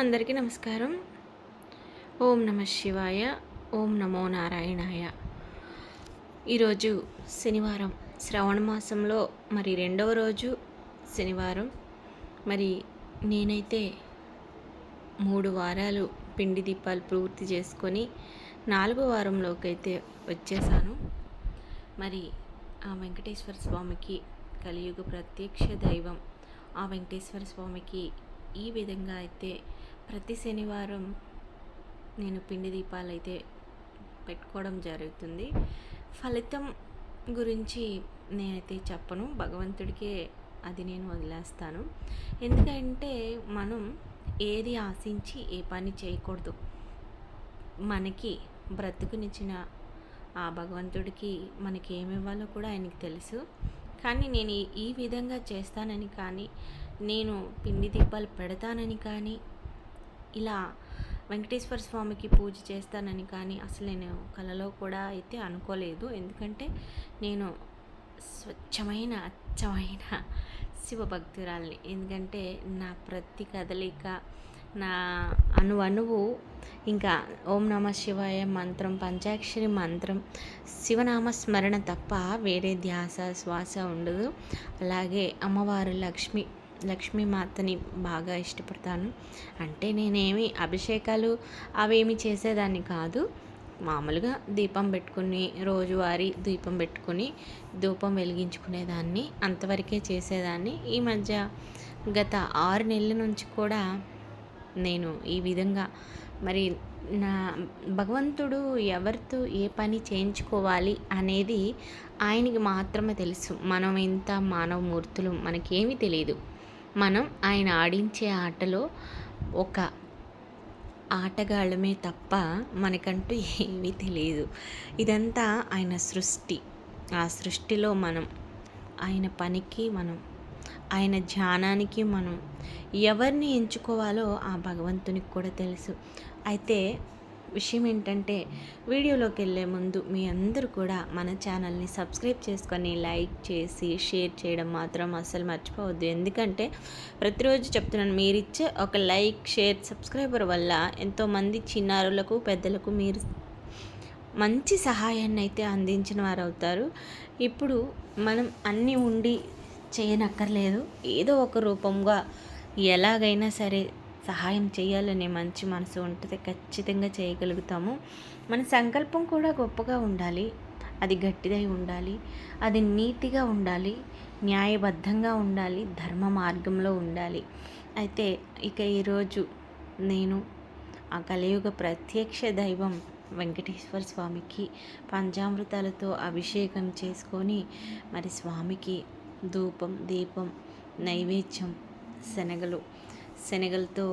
అందరికీ నమస్కారం. ఓం నమ శివాయ ఓం నమో నారాయణాయ. ఈరోజు శనివారం శ్రవణ మాసంలో మరి రెండవ రోజు శనివారం. మరి నేనైతే మూడు వారాలు పిండి దీపాలు పూర్తి చేసుకొని నాలుగో వారంలోకి అయితే వచ్చేసాను. మరి ఆ వెంకటేశ్వర స్వామికి కలియుగ ప్రత్యక్ష దైవం ఆ వెంకటేశ్వర స్వామికి ఈ విధంగా అయితే ప్రతి శనివారం నేను పిండి దీపాలు అయితే పెట్టుకోవడం జరుగుతుంది. ఫలితం గురించి నేనైతే చెప్పను. భగవంతుడికే అది నేను వదిలేస్తాను. ఎందుకంటే మనం ఏది ఆశించి ఏ పని చేయకూడదు. మనకి బ్రతుకునిచ్చిన ఆ భగవంతుడికి మనకి ఏమి ఇవ్వాలో కూడా ఆయనకి తెలుసు. కానీ నేను ఈ విధంగా చేస్తానని కానీ నేను పిండి దీపాలు పెడతానని కానీ ఇలా వెంకటేశ్వర స్వామికి పూజ చేస్తానని కానీ అసలు నేను కలలో కూడా అయితే అనుకోలేదు. ఎందుకంటే నేను స్వచ్ఛమైన అచ్చమైన శివభక్తురాల్ని. ఎందుకంటే నా ప్రతి కదలిక నా అను అనువు ఇంకా ఓం నమ శివాయ మంత్రం పంచాక్షరి మంత్రం శివనామ స్మరణ తప్ప వేరే ధ్యాస శ్వాస ఉండదు. అలాగే అమ్మవారు లక్ష్మి లక్ష్మీమాతని బాగా ఇష్టపడతాను. అంటే నేనేమి అభిషేకాలు అవేమి చేసేదాన్ని కాదు. మామూలుగా దీపం పెట్టుకుని రోజువారీ దీపం పెట్టుకుని ధూపం వెలిగించుకునేదాన్ని అంతవరకే చేసేదాన్ని. ఈ మధ్య గత ఆరు నెలల నుంచి కూడా నేను ఈ విధంగా మరి నా భగవంతుడు ఎవరితో ఏ పని చేయించుకోవాలి అనేది ఆయనకి మాత్రమే తెలుసు. మనం ఇంత మానవ మూర్తులు మనకేమీ తెలియదు. మనం ఆయన ఆడించే ఆటలో ఒక ఆటగాళ్ళమే తప్ప మనకంటూ ఏమీ తెలియదు. ఇదంతా ఆయన సృష్టి. ఆ సృష్టిలో మనం ఆయన పనికి మనం ఆయన ధ్యానానికి మనం ఎవరిని ఎంచుకోవాలో ఆ భగవంతునికి కూడా తెలుసు. అయితే విషయం ఏంటంటే వీడియోలోకి వెళ్ళే ముందు మీ అందరూ కూడా మన ఛానల్ని సబ్స్క్రైబ్ చేసుకొని లైక్ చేసి షేర్ చేయడం మాత్రం అస్సలు మర్చిపోవద్దు. ఎందుకంటే ప్రతిరోజు చెప్తున్నాను మీరు ఇచ్చే ఒక లైక్ షేర్ సబ్స్క్రైబర్ వల్ల ఎంతోమంది చిన్నారులకు పెద్దలకు మీరు మంచి సహాయాన్ని అయితే అందించిన వారు అవుతారు ఇప్పుడు మనం అన్నీ ఉండి చేయనక్కర్లేదు. ఏదో ఒక రూపంగా ఎలాగైనా సరే సహాయం చేయాలనే మంచి మనసు ఉంటుంది ఖచ్చితంగా చేయగలుగుతాము. మన సంకల్పం కూడా గొప్పగా ఉండాలి. అది గట్టిదై ఉండాలి. అది నీతిగా ఉండాలి. న్యాయబద్ధంగా ఉండాలి. ధర్మ మార్గంలో ఉండాలి. అయితే ఇక ఈరోజు నేను ఆ కలియుగ ప్రత్యక్ష దైవం వెంకటేశ్వర స్వామికి పంచామృతాలతో అభిషేకం చేసుకొని మరి స్వామికి ధూపం దీపం నైవేద్యం శనగలు శనగలతో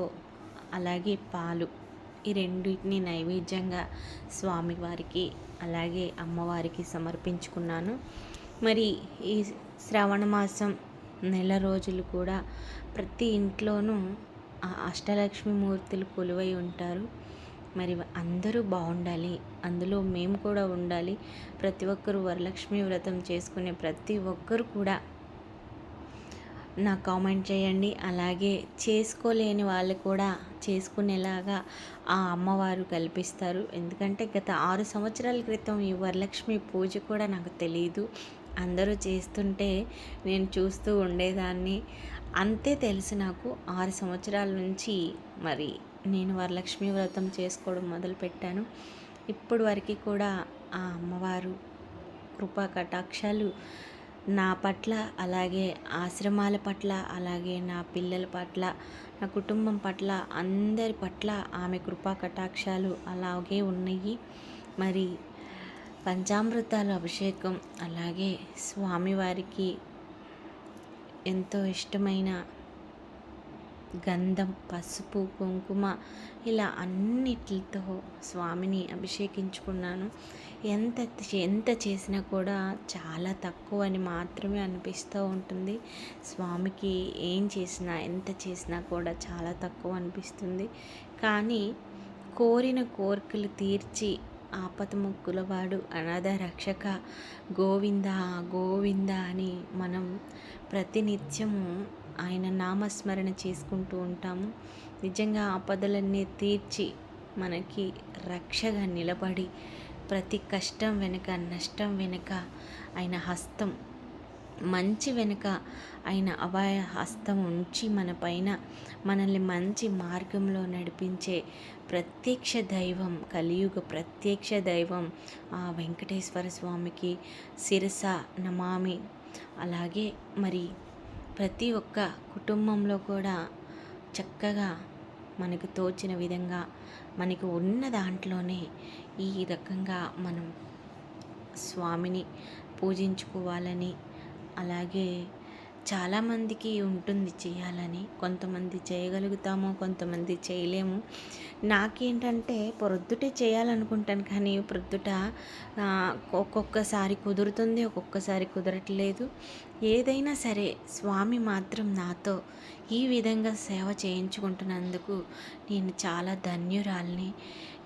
అలాగే పాలు. ఈ రెండింటిని నైవేద్యంగా స్వామివారికి అలాగే అమ్మవారికి సమర్పించుకున్నాను. మరి ఈ శ్రావణ మాసం నెల రోజులు కూడా ప్రతి ఇంట్లోనూ అష్టలక్ష్మి మూర్తులు కొలువై ఉంటారు. మరి అందరూ బాగుండాలి. అందులో మేము కూడా ఉండాలి. ప్రతి ఒక్కరు వరలక్ష్మి వ్రతం చేసుకునే ప్రతి ఒక్కరు కూడా నా కామెంట్ చేయండి. అలాగే చేసుకోలేని వాళ్ళు కూడా చేసుకునేలాగా ఆ అమ్మవారు కల్పిస్తారు. ఎందుకంటే గత ఆరు సంవత్సరాల క్రితం ఈ వరలక్ష్మి పూజ కూడా నాకు తెలియదు అందరూ చేస్తుంటే నేను చూస్తూ ఉండేదాన్ని. అంతే తెలుసు నాకు ఆరు సంవత్సరాల నుంచి మరి నేను వరలక్ష్మి వ్రతం చేసుకోవడం మొదలుపెట్టాను ఇప్పుడు వరకు కూడా ఆ అమ్మవారు కృపా కటాక్షాలు నా పట్ల అలాగే ఆశ్రమాల పట్ల అలాగే నా పిల్లల పట్ల నా కుటుంబం పట్ల అందరి పట్ల ఆమె కృపా కటాక్షాలు అలాగే ఉన్నాయి. మరి పంచామృతాల అభిషేకం అలాగే స్వామివారికి ఎంతో ఇష్టమైన గంధం పసుపు కుంకుమ ఇలా అన్నిటితో స్వామిని అభిషేకించుకున్నాను. ఎంత ఎంత చేసినా కూడా చాలా తక్కువ అని మాత్రమే అనిపిస్తూ ఉంటుంది. స్వామికి ఏం చేసినా ఎంత చేసినా కూడా చాలా తక్కువ అనిపిస్తుంది. కానీ కోరిన కోరికలు తీర్చి ఆపదముక్కులవాడు అనాథ రక్షక గోవింద గోవింద అని మనం ప్రతినిత్యము ఆయన నామస్మరణ చేసుకుంటూ ఉంటాము. నిజంగా ఆపదలన్నీ తీర్చి మనకి రక్షగా నిలబడి ప్రతి కష్టం వెనుక నష్టం వెనుక ఆయన హస్తం మంచి వెనుక ఆయన అభయ హస్తం ఉంచి మన పైన మనల్ని మంచి మార్గంలో నడిపించే ప్రత్యక్ష దైవం కలియుగ ప్రత్యక్ష దైవం ఆ వెంకటేశ్వర స్వామికి శిరస నమామి. అలాగే మరి ప్రతి ఒక్క కుటుంబంలో కూడా చక్కగా మనకు తోచిన విధంగా మనకు ఉన్న దాంట్లోనే ఈ రకంగా మనం స్వామిని పూజించుకోవాలని అలాగే చాలామందికి ఉంటుంది చేయాలని. కొంతమంది చేయగలుగుతాము కొంతమంది చేయలేము. నాకేంటంటే ప్రొద్దుటే చేయాలనుకుంటాను కానీ ప్రొద్దుట ఒక్కొక్కసారి కుదురుతుంది ఒక్కొక్కసారి కుదరట్లేదు. ఏదైనా సరే స్వామి మాత్రం నాతో ఈ విధంగా సేవ చేయించుకుంటున్నందుకు నేను చాలా ధన్యురాల్ని.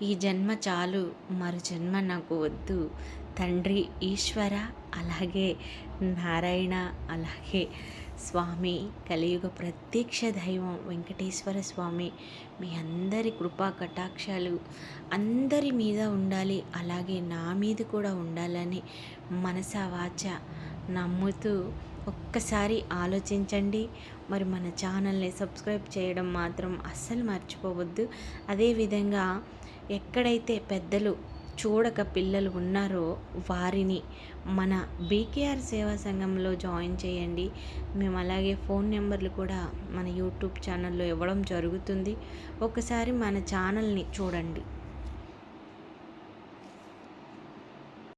ఈ జన్మ చాలు మరు జన్మ నాకు వద్దు. తండ్రి ఈశ్వర అలాగే నారాయణ అలాగే స్వామి కలియుగ ప్రత్యక్ష దైవం వెంకటేశ్వర స్వామి. మీ అందరి కృపా కటాక్షాలు అందరి మీద ఉండాలి అలాగే నా మీద కూడా ఉండాలని మనస వాచ నమ్ముతూ ఒక్కసారి ఆలోచించండి. మరి మన ఛానల్ని సబ్స్క్రైబ్ చేయడం మాత్రం అస్సలు మర్చిపోవద్దు. అదేవిధంగా ఎక్కడైతే పెద్దలు చూడక పిల్లలు ఉన్నారో వారిని మన బీకేఆర్ సేవా సంఘంలో జాయిన్ చేయండి. మేము అలాగే ఫోన్ నెంబర్లు కూడా మన యూట్యూబ్ ఛానల్లో ఇవ్వడం జరుగుతుంది. ఒకసారి మన ఛానల్ని చూడండి.